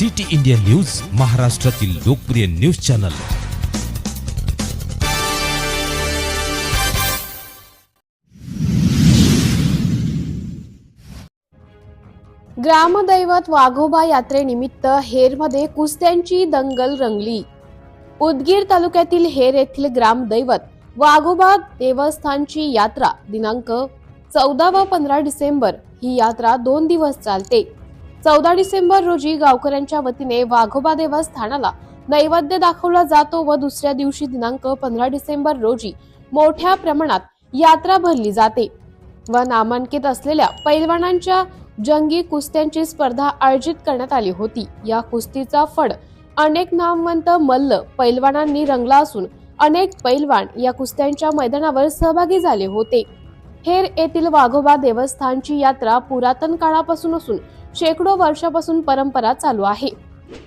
City India news महाराष्ट्रातील लोकप्रिय news channel. ग्रामदैवत वाघोबा यात्रेनिमित्त हेरमध्ये कुस्त्यांची दंगल रंगली. उदगीर तालुक्यातील हेर येथील ग्रामदैवत वाघोबा देवस्थानची यात्रा दिनांक चौदा व पंधरा डिसेंबर ही यात्रा दोन दिवस चालते. चौदा डिसेंबर रोजी गावकऱ्यांच्या वतीने वाघोबा देवस्थानाला नैवेद्य दाखवला जातो व दुसऱ्या दिवशी दिनांक पंधरा डिसेंबर रोजी मोठ्या प्रमाणात यात्रा भरली जाते. व नामांकित असलेल्या पैलवानांच्या जंगी कुस्त्यांची स्पर्धा आयोजित करण्यात आली होती. या कुस्तीचा फड अनेक नामवंत मल्ल पैलवानांनी रंगला असून अनेक पैलवान या कुस्त्यांच्या मैदानावर सहभागी झाले होते. हेर येथील वाघोबा देवस्थानची यात्रा पुरातन काळापासून असून शेकडो वर्षापासून परंपरा चालू आहे.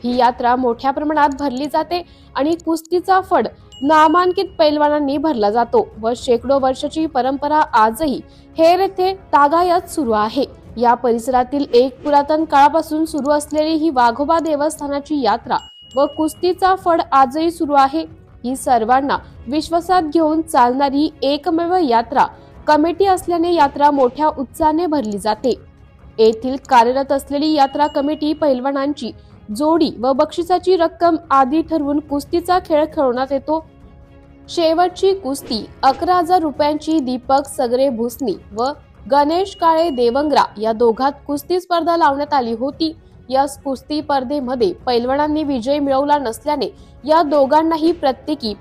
ही यात्रा मोठ्या प्रमाणात भरली जाते आणि कुस्तीचा फड नामांकित पैलवानांनी भरला जातो व शेकडो वर्षाची परंपरा आजही हेर येथे तागायत सुरू आहे. या परिसरातील एक पुरातन काळापासून सुरू असलेली ही वाघोबा देवस्थानाची यात्रा व कुस्तीचा फड आजही सुरू आहे. ही सर्वांना विश्वासात घेऊन चालणारी एकमेव यात्रा कमिटी असल्याने यात्रा मोठ्या उत्साहाने भरली जाते. येथील कार्यरत असलेली यात्रा कमिटी पैलवानांची जोडी व बक्षिसाची रक्कम आदी ठरवून कुस्तीचा खेळ खेळवण्यात येतो. शेवटची कुस्ती अकरा हजार रुपयांची दीपक सगरे भुसनी व गणेश काळे देवंगरा या दोघात कुस्ती स्पर्धा लावण्यात आली होती. या कुस्ती स्पर्धेमध्ये पैलवानांनी विजय मिळवला नसल्याने या दोघांनाही प्रत्येकी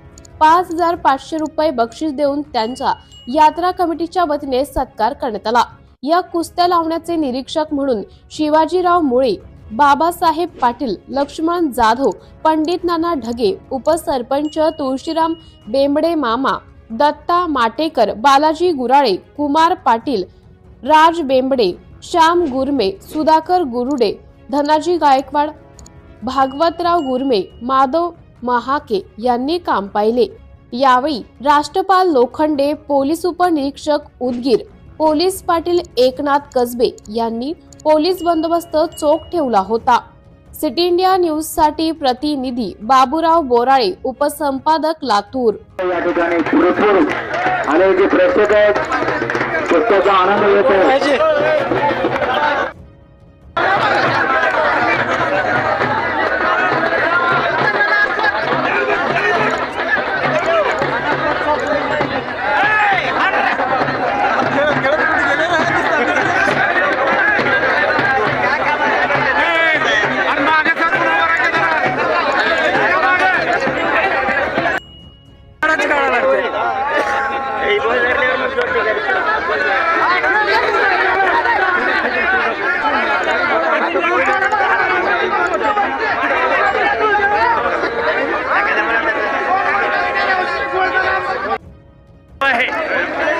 पाच हजार पाचशे रुपये बक्षीस देऊन त्यांचा यात्रा कमिटीच्या वतीने सत्कार करण्यात आला. या कुस्त्या लावण्याचे निरीक्षक म्हणून शिवाजीराव मुळे बाबासाहेब पाटील लक्ष्मण जाधव पंडित नाना ढगे उपसरपंच तुळशीराम बेंबडे मामा दत्ता माटेकर बालाजी गुराळे कुमार पाटील राज बेंबडे श्याम गुरमे सुधाकर गुरुडे धनाजी गायकवाड भागवतराव गुरमे माधव महाके यांनी काम पाहिले. यावेळी राष्ट्रपाल लोखंडे पोलीस उपनिरीक्षक उदगीर पोलीस पाटील एकनाथ कसबे यांनी पोलीस बंदोबस्त चोख ठेवला होता. सिटी इंडिया न्यूजसाठी प्रतिनिधी बाबूराव बोराळे उपसंपादक लातूर. या ठिकाणी आणि जे प्रेक्षक आहेत आनंद घेत आहे.